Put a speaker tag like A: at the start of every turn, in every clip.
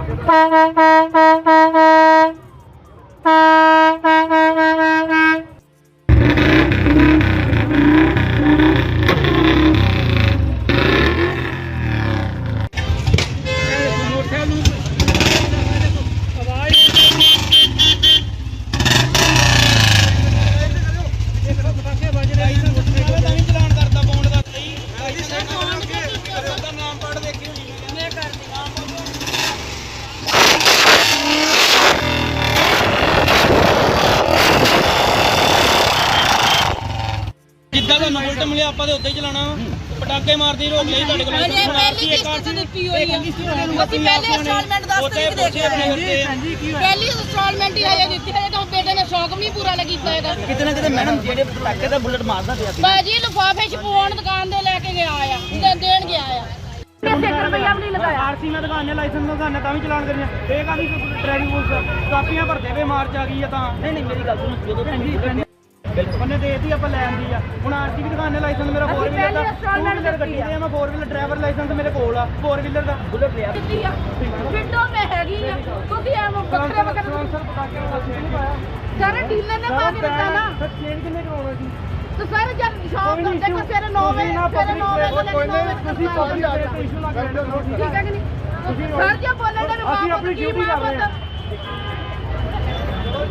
A: ਜਿੱਦਾਂ ਤੁਹਾਨੂੰ ਬੁਲਟ ਮਿਲਿਆ ਆਪਾਂ ਤੇ ਉੱਦਾਂ ਹੀ ਚਲਾਉਣਾ ਵਾ। ਪਟਾਕੇ ਮਾਰਦੀ ਰੋਕ ਲਈ ਤੁਹਾਡੇ ਕੋਲ। ਹੁਣ
B: ਪਹਿਲੀ ਕਿਸ਼ਤ
A: ਆਰਸੀ
B: ਦਿੱਤੀ ਹੋਈ ਆ। ਅਸੀਂ ਪਹਿਲੇ ਇੰਸਟਾਲਮੈਂਟ 10
A: ਉੱਥੇ
B: ਤਰੀਕ ਦੇ ਕੇ
A: ਆਪਣੇ
B: ਆਏ
A: ਕਰਦੇ ਆ।
B: ਪਹਿਲੀ ਇੰਸਟਾਲਮੈਂਟ ਹੀ ਹਜੇ ਦਿੱਤੀ ਹਜੇ ਤਾਂ ਬੇਟੇ ਨੇ ਸ਼ੌਕ ਵੀ ਨਹੀਂ ਪੂਰਾ ਨਾ ਕੀਤਾ ਹੈਗਾ।
C: ਕਿਤੇ ਨਾ ਕਿਤੇ ਮੈਡਮ ਜਿਹੜੇ ਪਟਾਕੇ ਦਾ ਬੁਲਟ ਮਾਰਦਾ ਪਿਆ ਸੀ।
B: ਬਾਜੀ ਲਿਫਾਫੇ ਚ ਪਵਾਉਣ ਦੁਕਾਨ ਦੇ ਲੈ ਕੇ ਗਿਆ ਆ। ਦੇ- ਦੇਣ ਗਿਆ ਆ। ਤੇ 1 ਰੁਪਿਆ ਵੀ ਨਹੀਂ ਲਗਾਇਆ।
A: ਆਰਸੀ ਮੈਂ ਦੁਕਾਨ ਨੇ ਲਾਇਸੈਂਸ ਦੁਕਾਨ ਤਾਂ ਵੀ ਚਲਾਨ ਕਰੀਆਂ ਇਹ ਕਾਦੀ ਟ੍ਰੈਫਿਕ ਪੁਲਿਸ ਕਾਪੀਆਂ ਭਰਦੇ ਵੇ ਮਾਰਚ ਆ ਗਈ ਆ ਤਾਂ।
C: ਨਹੀਂ ਨਹੀਂ ਮੇਰੀ ਗੱਲ ਸੁਣੋ। ਜਦੋਂ ਤੁਸੀਂ
A: ਉਹਨੇ ਦੇਤੀ ਆਪਾਂ ਲੈ ਆਂਦੀ ਆ। ਹੁਣ ਆਰਸੀ ਦੀ ਦੁਕਾਨ ਨੇ ਲਾਇਸੈਂਸ ਮੇਰਾ 4 ਵੀਲਰ ਦਾ। 2 ਵੀਲਰ ਗੱਡੀ ਦੇ ਆ। ਮੈਂ 4 ਵੀਲਰ ਡਰਾਈਵਰ ਲਾਇਸੈਂਸ ਮੇਰੇ ਕੋਲ ਆ 4 ਵੀਲਰ ਦਾ
C: ਬੁਲਟ ਲਿਆ
B: ਵਿੰਡੋ ਮੈਂ ਹੈਗੀ ਆ। ਤੁਸੀਂ ਐ ਵੱਖਰੇ ਵੱਖਰੇ
A: ਸਰ ਪਟਾਕੇ ਵਾਲਾ ਨਹੀਂ ਪਾਇਆ।
B: ਸਾਰੇ ਡੀਲਰ ਨੇ ਪਾ ਕੇ ਦਿੱਤਾ ਨਾ।
A: ਸਰ ਚੇਂਜ ਕਿੰਨੇ ਕਰਾਉਣਾ ਸੀ?
B: ਤੇ ਸਾਰੇ ਜਦ ਸ਼ਾਮ ਨੂੰ ਦੇਖੋ ਸਵੇਰੇ 9 ਵਜੇ ਸਵੇਰੇ 9 ਵਜੇ ਤੋਂ ਲੈ ਕੇ 9 ਵਜੇ ਤੱਕ
A: ਤੁਸੀਂ ਪਬਲਿਕ। ਦੇ ਇਸ਼ੂ ਨਾ ਕਰੋ
B: ਠੀਕ ਹੈ ਕਿ ਨਹੀਂ? ਸਰ ਜੀ ਬੋਲਣ ਦਾ
A: ਅਸੀਂ ਆਪਣੀ ਡਿਊਟੀ ਕਰ ਰਹੇ ਹਾਂ।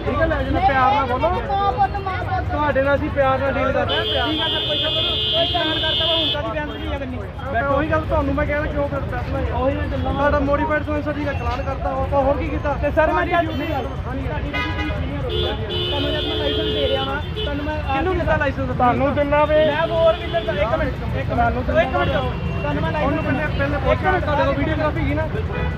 A: ਠੀਕ ਹੈ ਲੈ ਜਨਾ ਪਿਆਰ ਨਾਲ ਬੋਲੋ।
B: ਮਾਂ ਪੁੱਤ ਮਾਂ
A: ਤੁਹਾਡੇ ਨਾਲ ਅਸੀਂ ਪਿਆਰ ਨਾਲ ਡੀਲ ਕਰਦੇ ਹਾਂ। ਠੀਕ ਹੈ ਸਰ ਕੋਈ ਚੱਕਰ ਨਹੀਂ ਕੋਈ ਬਿਆਨ ਕਰਤਾ ਵਾ ਹੁਣ ਕਾਦੀ ਬਿਆਨ ਨਹੀਂ ਕਰਨੀ। ਮੈਂ ਉਹੀ ਗੱਲ ਤੁਹਾਨੂੰ ਮੈਂ ਕਹਿਣਾ ਕਿਉਂ ਫਿਰ ਫੈਸਲਾ ਉਹੀ ਮੈਂ ਚੱਲਾਂ ਤੁਹਾਡਾ ਮੋਡੀਫਾਈਡ ਤੋਂ ਸਰ ਜੀ ਦਾ ਚਲਾਨ ਕਰਤਾ ਆਪਾਂ ਹੋਰ ਕੀ ਕੀਤਾ? ਤੇ ਸਰ ਮੈਂ ਅੱਜ ਨਹੀਂ ਹਾਂਜੀ। ਤੁਹਾਨੂੰ ਜਦ ਮੈਂ ਲਾਇਸੈਂਸ ਦੇ ਰਿਹਾ ਵਾਂ ਤੁਹਾਨੂੰ ਮੈਂ ਕਿਹਨੂੰ ਦਿੱਤਾ ਲਾਇਸੈਂਸ ਤੁਹਾਨੂੰ ਦਿੰਦਾ ਵੇ। ਮੈਂ ਹੋਰ ਵੀ ਦਿੰਦਾ। ਇੱਕ ਮਿੰਟ। ਇੱਕ ਮਿੰਟ। ਇੱਕ ਮਿੰਟ। ਤੁਹਾਨੂੰ ਮੈਂ ਪਹਿਲੇ ਪਹਿਲੇ ਤੁਹਾਡੇ ਵੀਡੀਓਗ੍ਰਾਫੀ ਹੀ ਨਾ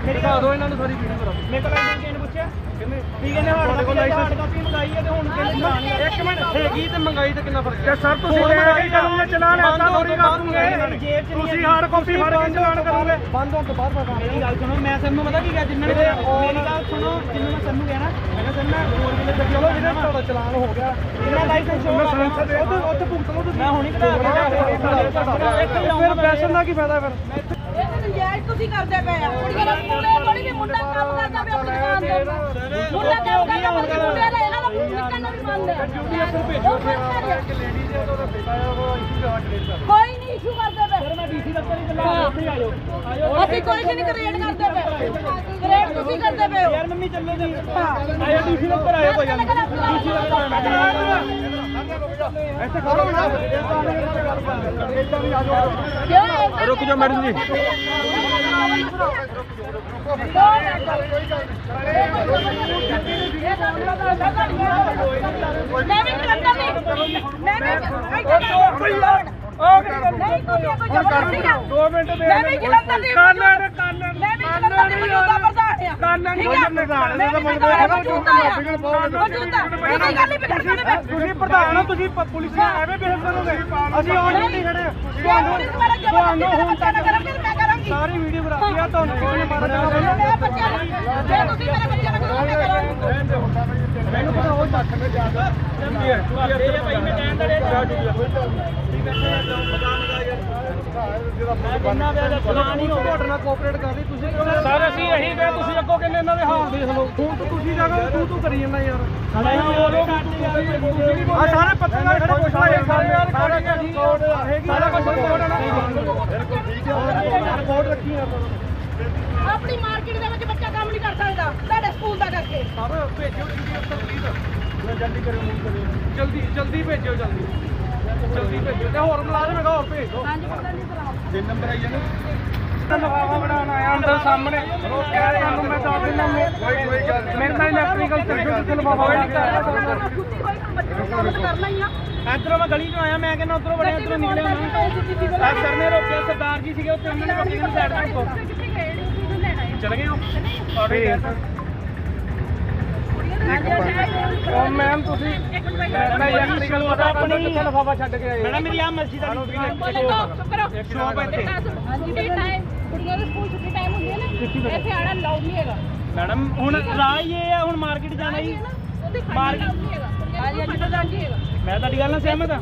A: ਦਿਖਾ ਦਿਓ ਇਹਨਾਂ ਨੂੰ ਸਾਰੀ ਵੀਡੀਓਗ੍ਰਾਫੀ ਮੇਰੇ ਕੋਲ ਲਾਇਸੈਂਸ ਕਿਹਨੇ ਪੁੱਛਿਆ ਕਿੰਨੇ ਠੀਕ ਹੈ ਹਾਰਡ ਕਾਪੀ ਹਾਰਡ ਕਾਪੀ ਮੰਗਾਈ ਹੈ ਤੇ ਹੁਣ ਕਹਿੰਦੇ ਇੱਕ ਮਿੰਟ ਹੈਗੀ ਤੇ ਮੰਗਾਈ ਤੇ ਕਿੰਨਾ ਫ਼ਰਕ ਹੈ ਸਰ ਤੁਸੀਂ ਲੈ ਕੇ ਕਰੋਗੇ ਚਲਾਨ ਐਸਾ ਥੋੜੀ ਕਰ ਦੂੰਗੇ ਤੁਸੀਂ ਹਾਰਡ ਕਾਪੀ ਫੜ ਕੇ ਚਲਾਨ ਕਰੋਗੇ ਬੰਦ ਹੋਣ ਤੋਂ ਬਾਅਦ ਮੇਰੀ ਗੱਲ ਸੁਣੋ ਮੈਂ ਸਰ ਨੂੰ ਪਤਾ ਕੀ ਕਿਹਾ ਜਿੰਨਾਂ ਨੇ ਮੇਰੀ ਗੱਲ ਸੁਣੋ ਜਿੰਨਾਂ ਮੈਂ ਸਰ ਨੂੰ ਕਿਹਾ ਨਾ ਮੈਂ ਸਰ ਮੈਂ ਫੋਰ ਵੀਲਰ ਗੱਡੀ ਚਲੋ ਜਿਹਦਾ ਤੁਹਾਡਾ ਚਲਾਨ ਹੋ ਗਿਆ ਇਹਨਾਂ ਲਾਇਸੈਂਸ ਸ਼ੋ ਮੈਂ ਉੱਥੇ ਉੱਥੇ ਭੁਗਤ ਲਓ ਤੁਸੀਂ ਮੈਂ ਹੁਣੀ ਕਢਾ ਫਿਰ ਪੈਸੇ ਦਾ ਕੀ ਫਾਇਦਾ ਫਿਰ?
B: ਇਹ ਤਾਂ ਨਜਾਇਜ਼ ਤੁਸੀਂ ਕਰਦੇ ਪਏ ਆ ਕੁੜੀਆਂ ਦਾ ਮੁੰਡੇ ਥੋੜੀ ਵੀ ਮੁੰਡਾ ਕੰਮ ਕਰਦਾ ਪਿਆ ਆਪਣੀ ਦੁਕਾਨ ਦੇ ਮੁੰਡਾ ਕੰਮ ਕਰਦਾ ਮੁੰਡੇ ਮੁੰਡੇ ਦਾ ਇਹਨਾਂ ਦਾ ਨਿਕਲਣਾ ਵੀ ਬੰਦ ਹੈ।
A: ਡਿਊਟੀ ਅਫਸਰ ਭੇਜੋ ਇੱਕ ਲੇਡੀ ਦੇ ਉਹਦਾ ਬੇਟਾ ਆ ਉਹ ਇਸ਼ੂ ਦਾ ਕ੍ਰੀਏਟ ਕਰ
B: ਕੋਈ ਨਹੀਂ ਇਸ਼ੂ ਕਰਦੇ ਪਏ
A: ਸਰ ਮੈਂ ਡੀਸੀ ਦਫ਼ਤਰ ਹੀ ਚੱਲਾਂ ਉੱਥੇ ਆ ਜਾਓ
B: ਅਸੀਂ ਕੋਈ ਨਹੀਂ ਕ੍ਰੀਏਟ ਕਰਦੇ ਪਏ ਕ੍ਰੀਏਟ ਤੁਸੀਂ ਕਰਦੇ ਪਏ ਹੋ
A: ਯਾਰ ਮੰਮੀ ਚੱਲੋ ਜੀ ਆਇਆ ਡੀਸੀ ਦਫ਼ਤਰ ਆਇਆ ਕੋਈ ਗੱਲ ਨਹੀਂ ਡੀਸੀ ਦਫ਼ਤਰ ਇੱਥੇ ਰੁਕ ਜਾਓ ਮੈਡਮ ਜੀ।
B: ਮੈਂ ਵੀ ਜਲੰਧਰ ਦੀ ਮੈਂ ਵੀ ਇੱਥੇ ਨਹੀਂ ਕੋਈ ਜ਼ਬਰਦਸਤੀ ਆ
A: ਦੋ ਮਿੰਟ ਦੇ
B: ਮੈਂ ਵੀ ਜਲੰਧਰ ਦੀ
A: ਕਾਨਨ ਕਾਨਨ
B: ਮੈਂ ਵੀ ਜਲੰਧਰ ਦੀ ਮੌਜੂਦਾ ਪ੍ਰਧਾਨ ਆ
A: ਕਾਨਨ
B: ਠੀਕ ਆ। ਮੈਂ ਵੀ ਮੌਜੂਦਾ ਆ ਮੌਜੂਦਾ ਇਹ ਗੱਲ ਨਹੀਂ ਵਿਗੜਨੇ ਮੈਂ
A: ਤੁਸੀਂ ਪ੍ਰਧਾਨ ਹੋ ਤੁਸੀਂ ਪ- ਪੁਲਿਸ ਨਾਲ ਐਵੇਂ ਬਿਹੇਵ ਕਰੋਗੇ? ਅਸੀਂ ਡਿਊਟੀ ਖੜੇ। ਹਾਂ
B: ਤੁਹਾਨੂੰ ਤੁਹਾਨੂੰ ਹੁਣ
A: ਸਾਰੀ ਵੀਡੀਓ ਆ ਤੁਹਾਨੂੰ
B: ਜੇ ਤੁਸੀਂ ਮੇਰੇ ਬੱਚਿਆਂ ਨੂੰ ਕਰਾਂਗੀ।
A: ਮੈਨੂੰ ਪਤਾ ਉਹ ਜਾਂਦਾ ਭਾਈ ਮੈਂ ਕਹਿਣ ਠੀਕ ਹੈ। ਦਾ ਕੋਆਪਰੇਟ ਕਰ ਰਹੀ ਤੁਸੀਂ ਇਹੀ ਗਏ ਤੁਸੀਂ ਅੱਗੋਂ ਕਹਿੰਦੇ ਇਹਨਾਂ ਦੇ ਹਾਲ ਦੇਖ ਲਓ। ਹੁਣ ਤਾਂ ਤੁਸੀਂ ਜਾ ਕੇ ਤੂੰ ਤੂੰ ਕਰੀ ਜਾਂਦਾ ਯਾਰ। ਆ ਸਾਰੇ ਪੱਤਰਕਾਰ ਖੜੇ ਪੁੱਛ ਰਹੇ ਸਾਰੇ ਯਾਰ ਸਾਰੇ ਹੈਗੀ ਸਾਰਾ ਕੁਝ ਰਿਪੋਰਟ ਹੈ ਨਾ। ਬਿਲਕੁਲ ਠੀਕ ਹੈ ਰਿਪੋਰਟ ਰੱਖੀ ਆ
B: ਆਪਣੀ ਮਾਰਕੀਟ ਦੇ ਵਿੱਚ ਬੱਚਾ ਕੰਮ ਨਹੀਂ ਕਰ ਸਕਦਾ ਤੁਹਾਡੇ ਸਕੂਲ ਦਾ ਕਰਕੇ।
A: ਸਰ ਭੇਜੋ ਜੀ ਅਫਸਰ ਪਲੀਜ਼ ਮੈਂ ਜਲਦੀ ਕਰਿਓ ਮੂਵ ਕਰਿਓ। ਜਲਦੀ ਜਲਦੀ ਭੇਜਿਓ ਜਲਦੀ। ਜਲਦੀ ਭੇਜੋ ਤੇ ਹੋਰ ਮੁਲਾਜ਼ਮ ਹੈਗਾ ਹੋਰ ਭੇਜ ਦਿਓ।
B: ਹਾਂਜੀ ਪਤਾ ਨਹੀਂ ਕਰਾਓ
A: ਤਿੰਨ ਨੰਬਰ ਆਈ ਜਾਣਾ ਲਗਾਵਾ ਬਣਾਉਣ ਆਇਆ ਅੰਦਰ ਸਾਹਮਣੇ। ਰੋਕਿਆ ਤੁਹਾਨੂੰ ਮੈਂ ਦੱਸ ਦਿੰਦਾ ਨਹੀਂ ਮੇਰੇ ਨਾਲ ਇਲੈਕਟ੍ਰੀਕਲ ਚੱਲ ਨਹੀਂ ਕਰਦਾ
B: ਤਾਂ ਬੱਚੇ ਨੂੰ ਕੰਮ ਤਾਂ ਕਰਨਾ ਹੀ ਆ
A: ਇਧਰੋਂ ਮੈਂ ਗਲੀ ਚੋਂ ਆਇਆ ਮੈਂ ਕਹਿੰਦਾ ਉਧਰੋਂ ਬੜਿਆ ਇਧਰੋਂ ਨਿਕਲਿਆ ਮੈਂ ਆ। ਸਰ ਨੇ ਰੋਕਿਆ ਸਰਦਾਰ ਜੀ ਸੀਗੇ ਉੱਥੇ ਉਹਨਾਂ ਨੇ ਰੋਕੀ ਨੂੰ ਸਾਈਡ ਤੋਂ
B: ਨੇ ਹੈ
A: ਚਲੇ ਗਏ ਹੋ? ਆਰਡਰ ਉਹ ਮੈਮ ਤੁਸੀਂ ਮੈਂ ਇਲੈਕਟ੍ਰੀਕਲ ਪਤਾ ਆਪਣੀ ਲਫਾਫਾ ਛੱਡ ਕੇ ਆਏ ਮੈਡਮ ਮੇਰੀ ਆ ਮਰਜ਼ੀ ਦਾ
B: ਚੁੱਪ ਕਰੋ
A: ਸ਼ੌਪ ਇੱਥੇ।
B: ਛੁੱਟੀ ਟਾਈਮ ਕੁੜੀਆਂ ਦੇ ਸਕੂਲ ਛੁੱਟੀ ਟਾਈਮ ਹੁੰਦੀ ਹੈ ਨਾ ਇੱਥੇ ਆਣਾ ਲਾਉਡ ਨਹੀਂ ਹੈਗਾ।
A: ਮੈਡਮ ਹੁਣ ਰਾਹ ਹੀ ਇਹ ਆ ਹੁਣ ਮਾਰਕੀਟ ਜਾਣਾ ਜੀ
B: ਉਹਦੇ ਲਾਉਡ ਨਹੀਂ ਹੈਗਾ। ਹਾਂਜੀ ਹਾਂਜੀ। ਤਾਂ ਜਾਂਦੀ ਹੈਗਾ।
A: ਮੈਂ ਤੁਹਾਡੀ ਗੱਲ ਨਾਲ ਸਹਿਮਤ ਹਾਂ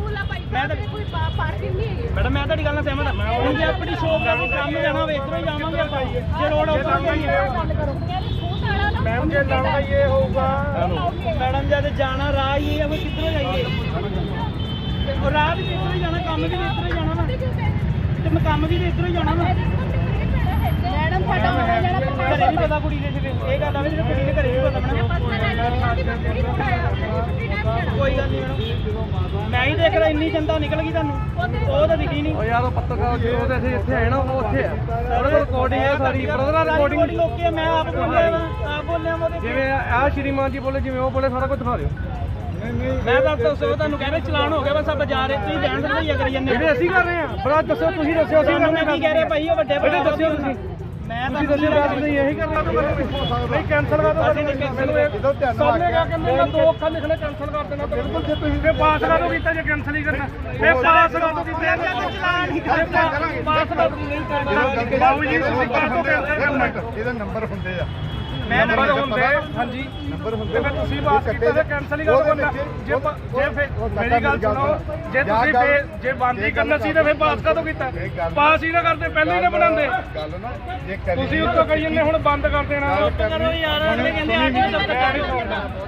A: ਮੈਂ ਤਾਂ
B: ਕੋਈ ਪਾਰਕਿੰਗ ਨਹੀਂ ਹੈਗੀ।
A: ਮੈਡਮ ਮੈਂ ਤੁਹਾਡੀ ਗੱਲ ਨਾਲ ਸਹਿਮਤ ਹਾਂ ਹੁਣ ਜੇ ਆਪਣੀ ਸ਼ੋਪ ਦਾ ਕੋਈ ਕੰਮ ਜਾਣਾ ਹੋਵੇ ਇਧਰੋਂ ਹੀ ਜਾਵਾਂਗੇ ਆਪਾਂ। ਜੇ ਰੋਡ ਉੱਪਰ ਹੀ ਹੈ।
B: ਬੰਦ ਕਰੋ।
A: ਅੱਗੇ ਲੰਘ ਇਹ ਹੋਊਗਾ। ਮੈਡਮ ਜਦ ਜਾਣਾ ਰਾਹ ਹੀ ਹੈ ਉਹ ਕਿੱਧਰੋਂ ਜਾਈਏ? ਤੇ ਉਹ ਰਾਹ ਵੀ ਇੱਧਰੋਂ ਹੀ ਜਾਣਾ ਕੰਮ ਵੀ ਇੱਧਰੋਂ ਹੀ ਜਾਣਾ ਵਾ। ਤੇ ਮੈਂ ਕੰਮ ਵੀ ਇੱਧਰੋਂ ਹੀ ਜਾਣਾ ਵਾ
D: ਮੈਡਮ ਸਾਡਾ ਹੋਣਾ ਜਾਣਾ
A: ਘਰੇ ਵੀ ਪਤਾ ਕੁੜੀ ਦੇ ਜਿਵੇਂ ਇਹ ਗੱਲ ਆਵੇ ਤੇ ਕੁੜੀ ਦੇ ਘਰੇ ਵੀ ਪਤਾ ਬਣਾ ਕੋਈ ਗੱਲ ਨਹੀਂ ਮੈਡਮ। ਮੈਂ ਹੀ ਦੇਖ ਰਿਹਾ ਇੰਨੀ ਜਨਤਾ ਨਿਕਲ ਗਈ ਤੁਹਾਨੂੰ। ਉਹ ਤਾਂ ਦਿਖੀ ਨਹੀਂ
E: ਉਹ ਯਾਰ ਉਹ ਪੱਤਰਕਾਰ ਜਦੋਂ ਤੇ ਅਸੀਂ ਇੱਥੇ ਆਏ ਨਾ ਉਹ ਉੱਥੇ ਆ। ਉਹਦੇ ਕੋਲ ਰਿਕਾਰਡਿੰਗ ਹੈ ਸਾਰੀ। ਉਹਦੇ ਨਾਲ
A: ਰਿਕਾਰਡਿੰਗ ਆ, ਮੈਂ ਆਪ ਬੋਲਿਆ ਵਾ ਆਪ ਬੋਲਿਆ ਉਹਦੇ
E: ਜਿਵੇਂ ਆਹ ਸ਼੍ਰੀਮਾਨ ਜੀ ਬੋਲੇ ਜਿਵੇਂ ਉਹ ਬੋਲੇ ਸਾਰਾ ਕੁਝ ਦਿਖਾ ਦਿਓ।
A: ਮੈਂ ਤਾਂ ਦੱਸੋ ਤੁਹਾਨੂੰ ਕਹਿ ਰਿਹਾ ਚਲਾਨ ਹੋ ਗਿਆ ਬਸ ਆਪਾਂ ਜਾ ਰਹੇ ਤੁਸੀਂ ਬੈਂਡ ਤੇ ਕਰੀ ਜਾਂਦੇ
E: ਜਿਹੜੇ ਅਸੀਂ ਕਰ ਰਹੇ ਆ। ਬੜਾ ਦੱਸੋ ਤੁਸੀਂ ਦੱਸਿਓ ਅਸੀਂ
A: ਕੀ ਕਹਿ ਰਿਹਾ ਭਾਈ ਉਹ ਵੱਡੇ
E: ਬੇਟੇ ਦੱਸਿਓ ਤੁਸੀਂ।
A: ਮੈਂ
E: ਤੁਸੀਂ ਦੱਸਿਓ ਬਾਤ ਤੁਸੀਂ ਇਹੀ ਕਰਨਾ ਨਹੀਂ ਕੈਨਸਲ ਕਰ ਦਿਓ
A: ਅਸੀਂ ਨਹੀਂ cancel
E: ਇਹ ਸਾਹਮਣੇ ਜਾ ਕੇ ਮੈਂ ਦੋ ਅੱਖਾਂ ਲਿਖਣੇ ਕੈਨਸਲ ਕਰ ਦੇਣਾ ਬਿਲਕੁਲ ਜੇ ਤੁਸੀਂ ਇਹ ਪਾਸ ਕਰ ਦੋ ਕੀਤਾ ਜੇ ਕੈਨਸਲ ਹੀ ਕਰਨਾ। ਇਹ ਪਾਸ ਕਰ ਦੋ ਕੀਤਾ
A: ਚਲਾਨ ਹੀ
E: ਪਾਸ ਕਰ ਦੋ ਨਹੀਂ ਕਰਨਾ ਬਾਬੂ ਜੀ ਤੁਸੀਂ ਕਰ ਦੋ ਕੈਨਸਲ ਕਰਨਾ
F: ਇਹਦਾ ਨੰਬਰ ਹੁੰਦੇ ਆ।
A: ਮੈਂ
E: ਨੰਬਰ ਹੁੰਦੇ ਹਾਂਜੀ।
F: ਨੰਬਰ ਹੁੰਦੇ
E: ਫਿਰ ਤੁਸੀਂ ਬਾਤ ਕੀਤਾ ਤੇ ਕੈਨਸਲ ਹੀ ਕਰ ਦੋ ਬੰਦਾ ਜੇ ਜੇ ਫਿਰ ਮੇਰੀ ਗੱਲ ਸੁਣੋ ਜੇ ਤੁਸੀਂ ਫੇਰ ਜੇ ਬੰਦ ਹੀ ਕਰਨਾ ਸੀ ਤਾਂ ਫਿਰ ਪਾਸ ਕਦੋਂ ਕੀਤਾ? ਪਾਸ ਹੀ ਨਾ ਕਰਦੇ ਪਹਿਲਾਂ ਹੀ ਨਾ ਬਣਾਉਂਦੇ। ਤੁਸੀਂ ਉੱਤੋਂ ਕਹੀ ਜਾਂਦੇ ਹੁਣ ਬੰਦ ਕਰ ਦੇਣਾ।
A: ਕਰੋ ਯਾਰ ਅਗਲੇ ਕਹਿੰਦੇ ਆ ਕੇ ਸਭ ਕਰ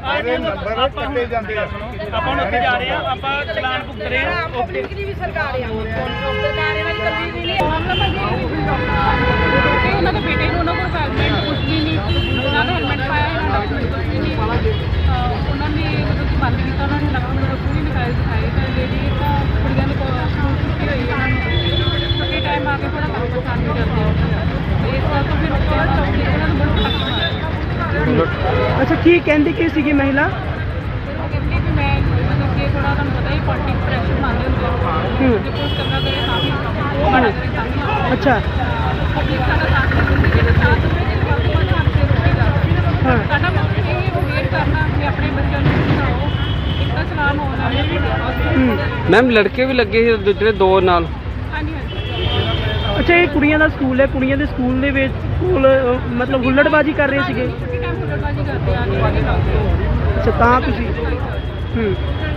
F: ਇਹਦੇ ਨੰਬਰ ਕੱਟੇ ਜਾਂਦੇ ਆ?
A: ਆਪਾਂ ਹੁਣ ਉੱਥੇ ਜਾ ਰਹੇ ਆ ਆਪਾਂ ਚਲਾਨ ਭੁਗਤ ਰਹੇ ਆ
D: ਸਰਕਾਰ ਆ। ਸਰਕਾਰ ਨਹੀਂ ਕਿ ਉਹਨਾਂ ਦੇ ਬੇਟੇ ਨੂੰ ਉਹਨਾਂ ਕੋਲ ਹੈਲਮਟ ਕੁਝ ਵੀ ਨਹੀਂ ਉਹਨਾਂ ਦਾ ਹੈਲਮਟ ਪਾਇਆ ਇਹਨਾਂ ਦਾ ਕੁਝ ਵੀ ਨਹੀਂ ਅਹ ਉਹਨਾਂ ਨੇ ਮਤਲਬ ਕਿ ਬੰਦ ਕੀਤਾ ਉਹਨਾਂ ਨੇ ਨਕਲ ਨੂੰ ਪੂਰੀ ਨਿਕਾਲ ਦਿਖਾਈ ਤਾਂ ਲੇਡੀ ਤਾਂ ਕੁੜੀਆਂ ਦੇ ਕੋਲ ਸਕੂਲ ਛੁੱਟੀ ਹੋਈ ਉਹਨਾਂ ਨੂੰ ਛੁੱਟੀ ਟਾਈਮ ਆ ਕੇ ਥੋੜਾ ਕੰਮ ਪਛਾਣ ਵੀ ਕਰਦੇ ਆ ਤੇ ਇਸ ਵਾਰ ਤੋਂ ਫਿਰ ਉੱਤੇ ਚੌਕੀ ਉਹਨਾਂ ਨੂੰ ਬੜਾ ਫ਼ਰਕ ਮਾਰਿਆ
A: ਅੱਛਾ, ਕੀ ਕਹਿੰਦੀ ਕੀ ਸੀਗੀ ਮਹਿਲਾ?
D: ਫਿਰ ਉਹ ਮੈਂ ਮਤਲਬ ਕਿ ਥੋੜਾ ਤੁਹਾਨੂੰ ਪਤਾ ਹੀ। ਪੋਲਿਟਿਕ ਪ੍ਰੈਸ਼ਰ ਮੰਨਦੇ ਹੁੰਦੇ ਆ ਜੇ ਕੁਝ ਕਰਨਾ ਕਰੇ ਤਾਂ ਵੀ ਉਹ ਬੜਾ ਕਰੇ ਤਾਂ ਵੀ
A: ਅੱਛਾ।
D: ਪਬਲਿਕ ਸਾਡਾ ਸਾਥ ਦਿੰਦੀ ਕਿ ਸਾਥ ਦੇ ਵਿੱਚ ਵੱਧ ਤੋਂ ਵੱਧ ਹੱਥ ਤੇ ਰੁਕੇਗਾ
A: ਹਾਂ।
D: ਸਾਡਾ ਮਤਲਬ ਇਹ ਅਵੇਅਰ ਕਰਨਾ ਕਿ ਆਪਣੇ ਬੱਚਿਆਂ ਨੂੰ ਸਮਝਾਓ ਇੱਕ ਤਾਂ ਚਲਾਨ ਹੋਣ ਵਾਲੇ
G: ਮੈਮ, ਲੜਕੇ ਵੀ ਲੱਗੇ ਸੀ ਦੂਜੇ ਦੋ ਨਾਲ।
A: ਅੱਛਾ ਇਹ ਕੁੜੀਆਂ ਦਾ ਸਕੂਲ ਹੈ ਕੁੜੀਆਂ ਦੇ ਸਕੂਲ ਦੇ ਵਿੱਚ ਸਕੂਲ ਅਹ, ਮਤਲਬ ਹੁੱਲੜਬਾਜੀ ਕਰ ਰਹੇ ਸੀਗੇ।
D: ਛੁੱਟੀ ਟਾਈਮ ਫੁੱਟਬਾਜੀ ਕਰਦੇ ਆ ਕੇ ਕਰਦੇ
A: ਅੱਛਾ ਤਾਂ ਤੁਸੀਂ ਹੂੰ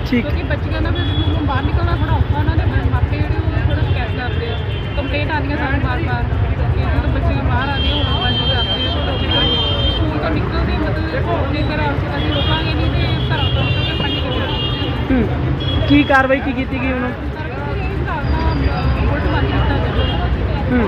A: ਠੀਕ।
D: ਕਿਉਂਕਿ ਬੱਚਿਆਂ ਦਾ ਵੀ ਜਦੋਂ ਬਾਹਰ ਨਿਕਲਣਾ ਥੋੜਾ ਔਖਾ ਉਹਨਾਂ ਦੇ ਮਾਪੇ ਜਿਹੜੇ ਉਹ ਥੋੜਾ ਸਕੈਟ ਕਰਦੇ ਆ। ਕੰਪਲੇਂਟ ਆਉਂਦੀਆਂ ਸਾਨੂੰ ਬਾਰ-ਬਾਰ। ਕਿ ਜਦੋਂ ਬੱਚੇ ਬਾਹਰ ਆਉਂਦੇ ਆ ਉਹ ਬਾਜੀ ਕਰਦੇ ਆ ਤੇ ਬੱਚੇ ਸਕੂਲ ਤੋਂ ਨਿਕਲਦੇ ਮਤਲਬ ਜੇਕਰ ਅਸੀਂ ਅਸੀਂ ਰੋਕਾਂਗੇ ਨਹੀਂ ਤੇ ਘਰੋਂ ਤੋਂ ਨਿਕਲ ਕੇ ਪੰਡੀ ਕੇ ਜਾਣਗੇ
A: ਹੂੰ ਕੀ ਕਾਰਵਾਈ ਕੀ ਕੀਤੀ ਗਈ ਉਹਨਾਂ?
D: ਸਰਕਾਰ ਇਹ ਹਿਸਾਬ ਨਾਲ ਉਲਟ ਬੰਦ ਕੀਤਾ ਜਾਵੇ হুম।